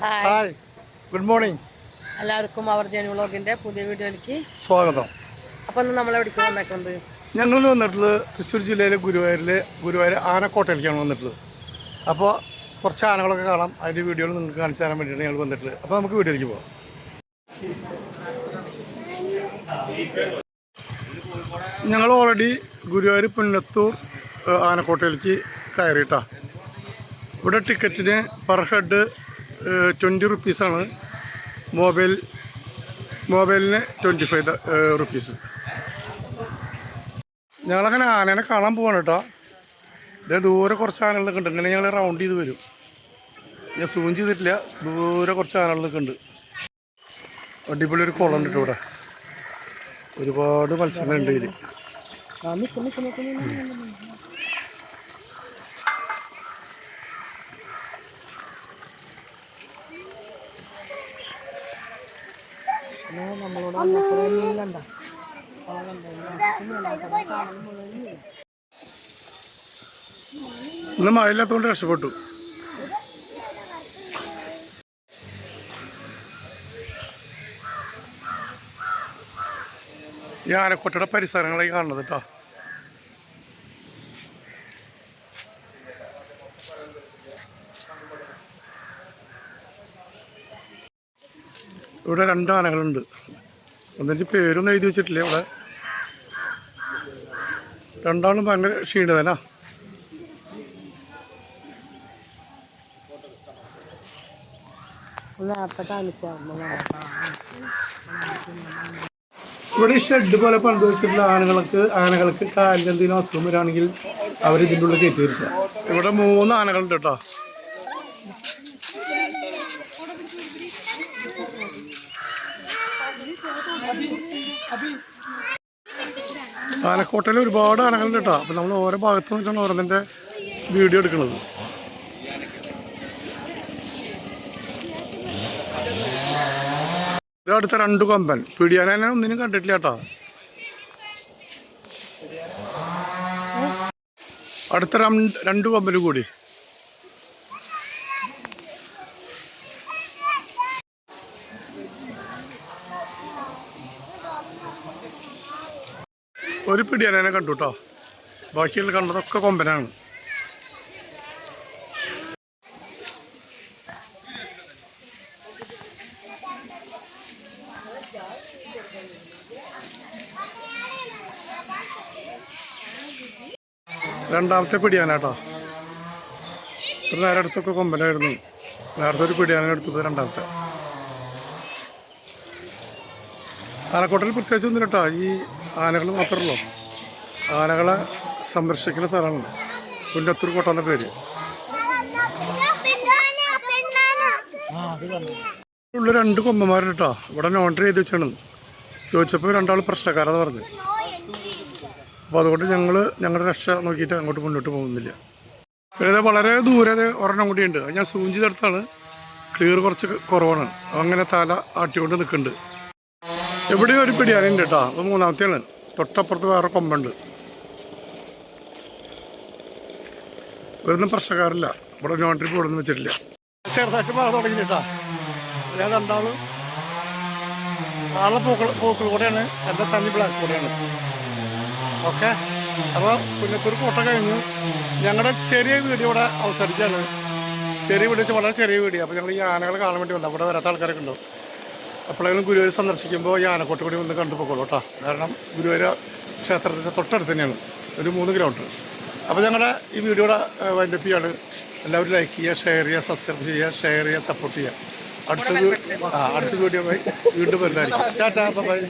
Hi good morning എല്ലാവർക്കും അവർ ജനു വ്ളോഗിന്റെ പുതിയ വീഡിയോയിലേക്ക് സ്വാഗതം. അപ്പൊ ഇന്ന് നമ്മൾ എവിടേക്ക് വന്നേക്കുന്നത്? ഞങ്ങൾ വന്നിട്ടുള്ളത് തൃശ്ശൂർ ജില്ലയിലെ ഗുരുവായൂരിലെ ഗുരുവായൂർ ആനക്കോട്ടയിലേക്കാണ് വന്നിട്ടുള്ളത്. അപ്പോൾ കുറച്ച് ആനകളൊക്കെ കാണാം. അതിന്റെ വീഡിയോ നിങ്ങൾക്ക് കാണിച്ചു തരാൻ വേണ്ടിയിട്ടാണ് ഞങ്ങൾ വന്നിട്ടുള്ളത്. അപ്പോൾ നമുക്ക് വീഡിയോയിലേക്ക് പോകാം ഞങ്ങൾ ഓൾറെഡി ഗുരുവായൂർ പുന്നത്തൂർ ആനക്കോട്ടയിലേക്ക് കയറിയിട്ടാണ് ഇവിടെ ടിക്കറ്റിന് പെർ ഹെഡ് ട്വന്റി റുപ്പീസാണ് മൊബൈൽ മൊബൈലിന് ട്വന്റി ഫൈവ് റുപ്പീസ് ഞങ്ങളങ്ങനെ ആനേനെ കാണാൻ പോവാണ് കേട്ടോ. ഇത് ദൂരെ കുറച്ച് ആനകൾ നിൽക്കുന്നുണ്ട് ഇങ്ങനെ ഞങ്ങൾ റൗണ്ട് ചെയ്ത് വരും. ഞാൻ സൂം ചെയ്തിട്ടില്ല. ദൂരെ കുറച്ച് ആനകൾ നിൽക്കുന്നുണ്ട് അടിപൊളി ഒരു കുളം ഉണ്ട് ഇവിടെ. ഒരുപാട് മത്സ്യങ്ങളുണ്ട് ഇതിൽ നമ്മളോട് കണ്ട ഇന്ന് മഴയില്ലാത്തതുകൊണ്ട് രക്ഷപ്പെട്ടു. ഈ ആനക്കൊട്ടയുടെ പരിസരങ്ങളായി കാണുന്നത് കേട്ടോ ഇവിടെ രണ്ട് ആനകളുണ്ട്. ഒന്നിന്റെ പേരൊന്നും എഴുതി വെച്ചിട്ടില്ല ഇവിടെ. രണ്ടാളും ഭയങ്കര ക്ഷീണിതനാ. ഇവിടെ ഈ ഷെഡ് പോലെ പണിത് വെച്ചിട്ടുള്ള ആനകൾക്ക് ആനകൾക്ക് കാലിന് എന്തെങ്കിലും അസുഖം വരികയാണെങ്കിൽ അവർ ഇതിന്റെ ഉള്ളിൽ കയറ്റി വരുത്തുക. ഇവിടെ മൂന്ന് ആനകളുണ്ട് കേട്ടോ. ആനക്കോട്ടയിൽ ഒരുപാട് ആനകളുണ്ട് കേട്ടോ. അപ്പം നമ്മൾ ഓരോ ഭാഗത്ത് നിന്നാണ് ഓരോന്നിന്റെ വീഡിയോ എടുക്കുന്നത്. അടുത്ത രണ്ട് കൊമ്പൻ. പിടിയാനെ ഒന്നിനും കണ്ടിട്ടില്ല കേട്ടോ. അടുത്ത രണ്ട് രണ്ട് കൊമ്പനും കൂടി. ഒരു പിടിയനെ കണ്ടു കേട്ടോ ബാക്കിയുള്ള കണ്ടതൊക്കെ കൊമ്പനാണ്. രണ്ടാമത്തെ പിടിയാനാട്ടോ ഇത്ര നേരം അടുത്തൊക്കെ കൊമ്പനായിരുന്നു. നേരത്തെ ഒരു പിടിയാനെ എടുത്തത് രണ്ടാമത്തെ. ആനക്കോട്ടയിൽ പ്രത്യേകിച്ച് ഒന്നും കേട്ടോ ഈ ആനകൾ മാത്രമല്ലോ ആനകളെ സംരക്ഷിക്കുന്ന സ്ഥലമാണ് പുന്നത്തൂർ കോട്ട പേര്. ഉള്ള രണ്ട് കൊമ്പന്മാരുണ്ട് കേട്ടോ ഇവിടെ നോണ്ടർ ചെയ്ത് വെച്ചാണ്. ചോദിച്ചപ്പോൾ രണ്ടാൾ പ്രശ്നക്കാരെന്ന് പറഞ്ഞു. അപ്പോൾ അതുകൊണ്ട് ഞങ്ങൾ ഞങ്ങളുടെ രക്ഷ നോക്കിയിട്ട് അങ്ങോട്ട് മുന്നോട്ട് പോകുന്നില്ല. പിന്നെ വളരെ ദൂരെ ഒരെണ്ണം കൂടിയുണ്ട്. ഞാൻ സൂം ചെയ്തെടുത്താണ്. ക്ലിയർ കുറച്ച് കുറവാണ്. അങ്ങനെ തല ആട്ടിക്കൊണ്ട് നിൽക്കുന്നുണ്ട്. എവിടെയും ഒരു പിടി അറിയണ്ട കേട്ടോ. അത് മൂന്നാമത്തെയാണ് തൊട്ടപ്പുറത്ത് വേറെ കൊമ്പുണ്ട്. ഇവരൊന്നും പ്രശ്നക്കാരില്ല. ഇവിടെ നോൺ ട്രിപ്പ് വെച്ചിട്ടില്ല. ചെറുതായിട്ട് മഴ തുടങ്ങി കേട്ടാ. ഞാൻ രണ്ടാളും നാളെ പൂക്കൾ പൂക്കൾ കൂടെയാണ്. എന്റെ തനി ബ്ലാക്ക് കൂടെയാണ്. ഓക്കെ? അപ്പോൾ പുന്നത്തൂർ കോട്ട കഴിഞ്ഞു. ഞങ്ങളുടെ ചെറിയ വീഡിയോ ഇവിടെ അവസാനിക്കുകയാണ്. ചെറിയ വീഡിയോ വളരെ ചെറിയ വീഡിയോ. അപ്പോൾ ഞങ്ങൾ ഈ ആനകൾ കാണാൻ വേണ്ടി വന്നു. അവിടെ വരാത്ത ആൾക്കാരൊക്കെ ഉണ്ടോ? എപ്പോഴെങ്കിലും ഗുരുവായൂർ സന്ദർശിക്കുമ്പോൾ ഈ ആനക്കോട്ട് കൂടി ഒന്ന് കണ്ടുപോകുള്ളൂ കേട്ടോ. കാരണം ഗുരുവായൂർ ക്ഷേത്രത്തിന്റെ തൊട്ടടുത്ത് തന്നെയാണ്. ഒരു മൂന്ന് കിലോമീറ്റർ അപ്പോൾ ഞങ്ങളുടെ ഈ വീഡിയോയുടെ വൈൻഡപ്പ് ചെയ്യാണ്. എല്ലാവരും ലൈക്ക് ചെയ്യുക ഷെയർ ചെയ്യുക സബ്സ്ക്രൈബ് ചെയ്യുക ഷെയർ ചെയ്യുക സപ്പോർട്ട് ചെയ്യുക. അടുത്ത ആ അടുത്ത വീഡിയോ വീണ്ടും വരുന്നതായിരിക്കും. Tata bye